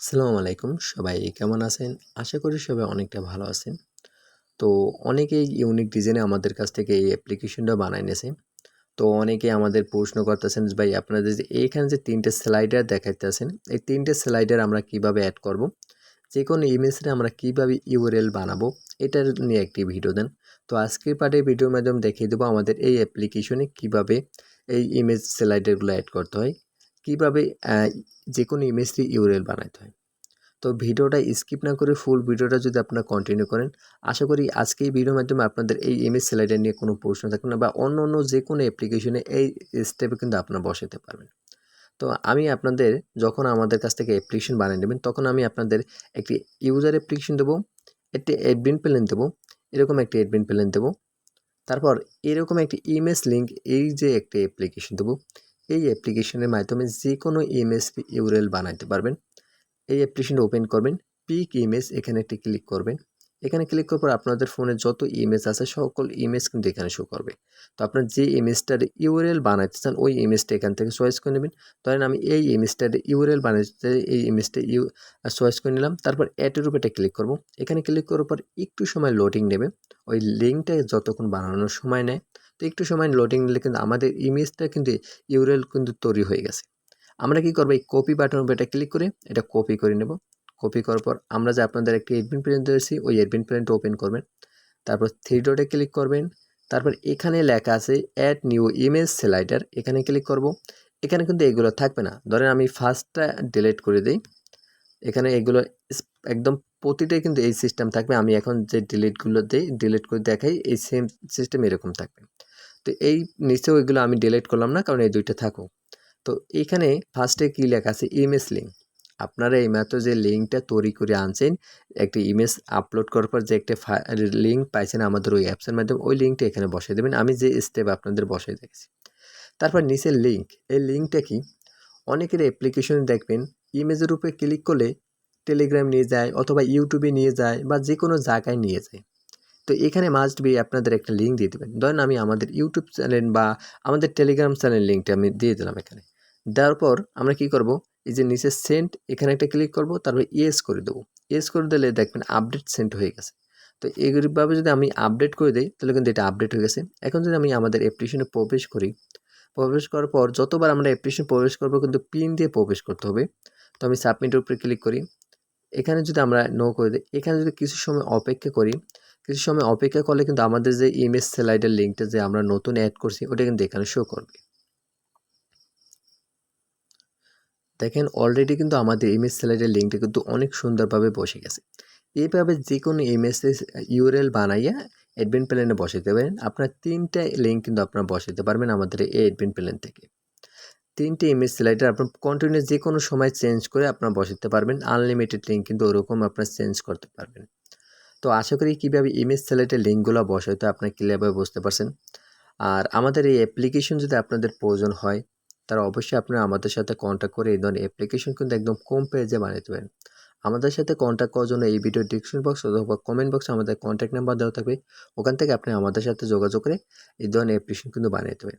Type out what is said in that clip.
আসসালামু আলাইকুম। সবাই কেমন আছেন? আশা করি সবাই অনেকটা ভালো আছেন। তো অনেকেই ইউনিক ডিজাইনে আমাদের কাছ থেকে এই অ্যাপ্লিকেশনটা বানাই নিয়েছে। তো অনেকে আমাদের প্রশ্ন করতেছেন ভাই, আপনাদের যে এইখানে যে তিনটে স্লাইডার দেখাইতেছেন, এই তিনটে স্লাইডার আমরা কীভাবে অ্যাড করব? যে কোনো ইমেজে আমরা কীভাবে ইউরেল বানাবো? এটার নিয়ে একটি ভিডিও দেন। তো আজকের পার্টে ভিডিওর মাধ্যমে দেখিয়ে দেবো আমাদের এই অ্যাপ্লিকেশনে কীভাবে এই ইমেজ স্লাইডারগুলো অ্যাড করতে হয়। কীভাবে যে কোনো ইমেজটি ইউরেল বানাতে হয়। তো ভিডিওটা স্কিপ না করে ফুল ভিডিওটা যদি আপনারা কন্টিনিউ করেন, আশা করি আজকে এই ভিডিওর মাধ্যমে আপনাদের এই ইমেজ স্লাইডার নিয়ে কোনো প্রশ্ন থাকবে না বা অন্য অন্য যে কোনো অ্যাপ্লিকেশনে এই স্টেপে কিন্তু আপনারা বসাতে পারবেন। তো আমি আপনাদের যখন আমাদের কাছ থেকে অ্যাপ্লিকেশন বানিয়ে নেবেন, তখন আমি আপনাদের একটি ইউজার অ্যাপ্লিকেশন দেবো, একটি অ্যাডমিন প্ল্যান দেবো, এরকম একটি অ্যাডমিন প্ল্যান দেবো, তারপর এরকম একটি ইমেজ লিঙ্ক এই যে একটি অ্যাপ্লিকেশন দেবো এই অ্যাপ্লিকেশনের মাধ্যমে যে কোনো ইমেজ ইউরেল বানাইতে পারবেন। এই অ্যাপ্লিকেশনটা ওপেন করবেন পিক ইমেজ এখানে একটি ক্লিক করবেন। এখানে ক্লিক করার পর আপনাদের ফোনে যত ইমেজ আছে, সকল ইমেজ কিন্তু এখানে শো করবে। তো আপনার যে ইমেজটার ইউরেল বানাইতে চান, ওই ইমেজটা এখান থেকে চয়েস করে নেবেন। ধরেন আমি এই ইমেজটার ইউরেল বানাইতে, এই ইমেজটা ইউ চয়েস করে নিলাম। তারপর অ্যাটের উপর ক্লিক করব। এখানে ক্লিক করার পর একটু সময় লোডিং নেবে। ওই লিঙ্কটা যতক্ষণ বানানোর সময় নেয় তো একটু সময় লোডিং নিলে কিন্তু আমাদের ইমেজটা কিন্তু ইউরেল কিন্তু তৈরি হয়ে গেছে। আমরা কি করব? এই কপি বাটনের উপর এটা ক্লিক করে এটা কপি করে নেব। কপি করার পর আমরা যে আপনাদের একটি এডমিন প্রিন্ট দিয়েছি ওই এডমিন প্রিন্টটা ওপেন করবেন। তারপর থ্রি ডটে ক্লিক করবেন। তারপর এখানে লেখা আছে অ্যাড নিউ ইমেজ স্লাইডার এখানে ক্লিক করব। এখানে কিন্তু এগুলো থাকবে না। ধরেন আমি ফার্স্টটা ডিলিট করে দিই। এখানে এগুলো একদম প্রতিটাই কিন্তু এই সিস্টেম থাকবে। আমি এখন যে ডিলিটগুলো দিই ডিলিট করে দেখাই, এই সেম সিস্টেম এরকম থাকবে। তো এই নিচেও এগুলো আমি ডিলিট করলাম না, কারণ এই দুইটা থাকুক। তো এখানে ফার্স্টে কী লেখা আছে? ইমেজ লিঙ্ক আপনারা এইমাত্র যে লিঙ্কটা তৈরি করে আনছেন, একটি ইমেজ আপলোড করার পর যে একটা লিঙ্ক পাইছেন আমাদের ওই অ্যাপসের মাধ্যমে, ওই লিঙ্কটা এখানে বসিয়ে দেবেন। আমি যে স্টেপ আপনাদের বসিয়ে দেখছি তারপর নিচের লিঙ্ক এই লিঙ্কটা কি? অনেকের অ্যাপ্লিকেশন দেখবেন ইমেজের উপরে ক্লিক করলে টেলিগ্রাম নিয়ে যায়, অথবা ইউটিউবে নিয়ে যায়, বা যে কোনো জায়গায় নিয়ে যায়। তো এখানে মাস্ট বি আপনাদের একটা লিঙ্ক দিয়ে দেবেন। ধরেন আমি আমাদের ইউটিউব চ্যানেল বা আমাদের টেলিগ্রাম চ্যানেল লিঙ্কটা আমি দিয়ে দিলাম এখানে। দেওয়ার পর আমরা কি করব? এই যে নিচে সেন্ট এখানে একটা ক্লিক করব, তারপর ইয়েস করে দেবো। ইয়েস করে দিলে দেখবেন আপডেট সেন্ট হয়ে গেছে। তো এইভাবে যদি আমি আপডেট করে দিই, তাহলে কিন্তু এটা আপডেট হয়ে গেছে। এখন যদি আমি আমাদের অ্যাপ্লিকেশনে প্রবেশ করি, প্রবেশ করার পর যতবার আমরা অ্যাপ্লিকেশন প্রবেশ করব, কিন্তু পিন দিয়ে প্রবেশ করতে হবে, তো আমি সাবমিটের উপরে ক্লিক করি। এখানে যদি আমরা নো করে দিই, এখানে যদি কিছু সময় অপেক্ষা করি, কিছু সময় অপেক্ষা করলে কিন্তু আমাদের যে ইমেজ স্লাইডের লিঙ্কটা যে আমরা নতুন অ্যাড করছি, ওটা কিন্তু এখানে শো করবে। দেখেন অলরেডি কিন্তু আমাদের ইমেজ স্লাইডের লিঙ্কটা কিন্তু অনেক সুন্দরভাবে বসে গেছে। এইভাবে যে কোনো ইমেজে ইউরেল বানাইয়া অ্যাডমিন প্ল্যানে বসাতে পারেন। আপনার তিনটা লিঙ্ক কিন্তু আপনারা বসাতে পারবেন আমাদের এই অ্যাডমিন প্ল্যান থেকে। তিনটে ইমেজ স্লাইডার আপনার কন্টিনিউ যে কোনো সময় চেঞ্জ করে আপনার বসাতে পারবেন। আনলিমিটেড লিঙ্ক কিন্তু ওরকম আপনার চেঞ্জ করতে পারবেন। তো আশা করি কীভাবে ইমেজ স্যালাইটের লিঙ্কগুলো বসাইতে আপনার ক্লিয়ারভাবে বুঝতে পারছেন। আর আমাদের এই অ্যাপ্লিকেশন যদি আপনাদের প্রয়োজন হয় তারা অবশ্যই আপনারা আমাদের সাথে কন্ট্যাক্ট করে এই ধরনের অ্যাপ্লিকেশন কিন্তু একদম কম পেজে বানিয়ে দেবেন। আমাদের সাথে কন্ট্যাক্ট করার জন্য এই ভিডিও ডিসক্রিপশন বক্স অথবা কমেন্ট বক্সে আমাদের কন্ট্যাক্ট নাম্বার দেওয়া থাকবে। ওখান থেকে আপনি আমাদের সাথে যোগাযোগ করে এই ধরনের অ্যাপ্লিকেশন কিন্তু বানিয়ে দেবেন।